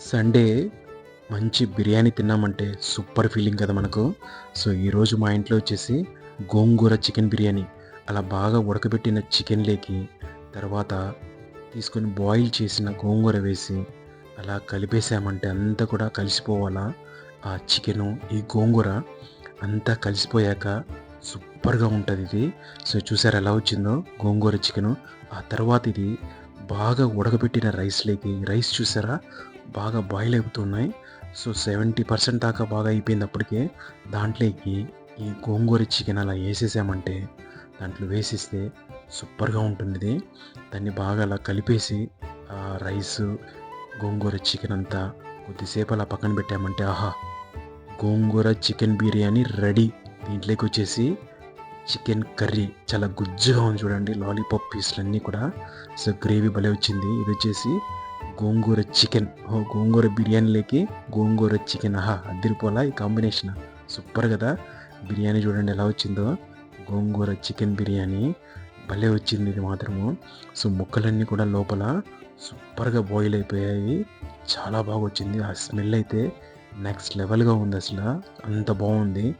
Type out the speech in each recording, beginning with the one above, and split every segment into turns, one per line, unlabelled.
Sunday మంచి బిర్యానీ తిన్నామంటే super feeling కదా మనకు. సో ఈరోజు మా ఇంట్లో వచ్చేసి గోంగూర చికెన్ బిర్యానీ. అలా బాగా ఉడకబెట్టిన చికెన్ లేకి తర్వాత తీసుకొని బాయిల్ చేసిన గోంగూర వేసి అలా కలిపేసామంటే అంతా కూడా కలిసిపోవాలా? ఆ చికెను ఈ గోంగూర అంతా కలిసిపోయాక సూపర్గా ఉంటుంది ఇది. సో చూసారు ఎలా వచ్చిందో గోంగూర చికెను. ఆ తర్వాత ఇది బాగా ఉడకబెట్టిన రైస్లోకి రైస్ చూసారా? బాగా బాయిల్ అయిపోతున్నాయి. సో సెవెంటీ పర్సెంట్ దాకా బాగా అయిపోయింది అప్పటికే దాంట్లోకి ఈ గోంగూర చికెన్ అలా వేసేసామంటే దాంట్లో వేసేస్తే సూపర్గా ఉంటుంది ఇది దాన్ని బాగా అలా కలిపేసి రైస్ గోంగూర చికెన్ అంతా కొద్దిసేపు అలా పక్కన పెట్టామంటే ఆహా! Gongura chicken biryani ready. దీంట్లోకి వచ్చేసి చికెన్ కర్రీ. చాలా గుజ్జుగా ఉంది చూడండి లాలీపాప్ పీసులన్నీ కూడా. సో గ్రేవీ భలే వచ్చింది. ఇది వచ్చేసి గోంగూర చికెన్. ఓ గోంగూర బిర్యానీలోకి గోంగూర చికెన్. ఆహా అద్దరిపోలా ఈ కాంబినేషన్. సూపర్ కదా. బిర్యానీ చూడండి ఎలా వచ్చిందో. గోంగూర చికెన్ బిర్యానీ. భలే వచ్చింది ఇది మాత్రము. సో ముక్కలన్నీ కూడా లోపల సూపర్గా బాయిల్ అయిపోయాయి. చాలా బాగా వచ్చింది. ఆ స్మెల్ అయితే నెక్స్ట్ లెవెల్గా ఉంది అసలు. అంత బాగుంది.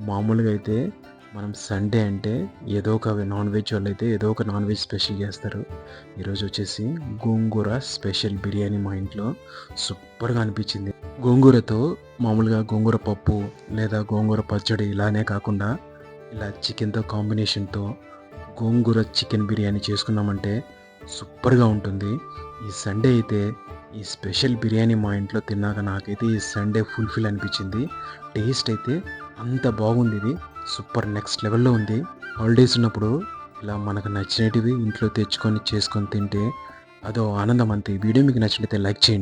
మామూలుగా అయితే మనం సండే అంటే ఏదో ఒక నాన్ వెజ్ వాళ్ళు అయితే ఏదో ఒక నాన్ వెజ్ స్పెషల్ చేస్తారు. ఈరోజు వచ్చేసి గోంగూర స్పెషల్ బిర్యానీ మా ఇంట్లో సూపర్గా అనిపించింది. గోంగూరతో మామూలుగా గోంగూర పప్పు లేదా గోంగూర పచ్చడి ఇలానే కాకుండా ఇలా చికెన్తో కాంబినేషన్తో గోంగూర చికెన్ బిర్యానీ చేసుకున్నామంటే సూపర్గా ఉంటుంది. ఈ సండే అయితే ఈ స్పెషల్ బిర్యానీ మా ఇంట్లో తిన్నాక నాకైతే ఈ సండే ఫుల్ఫిల్ అనిపించింది. టేస్ట్ అయితే అంత బాగుంది ఇది. సూపర్ నెక్స్ట్ లెవెల్లో ఉంది. హాలిడేస్ ఉన్నప్పుడు ఇలా మనకు నచ్చినటివి ఇంట్లో తెచ్చుకొని చేసుకొని తింటే అదో ఆనందం అంతే. వీడియో మీకు నచ్చినట్లయితే లైక్ చేయండి.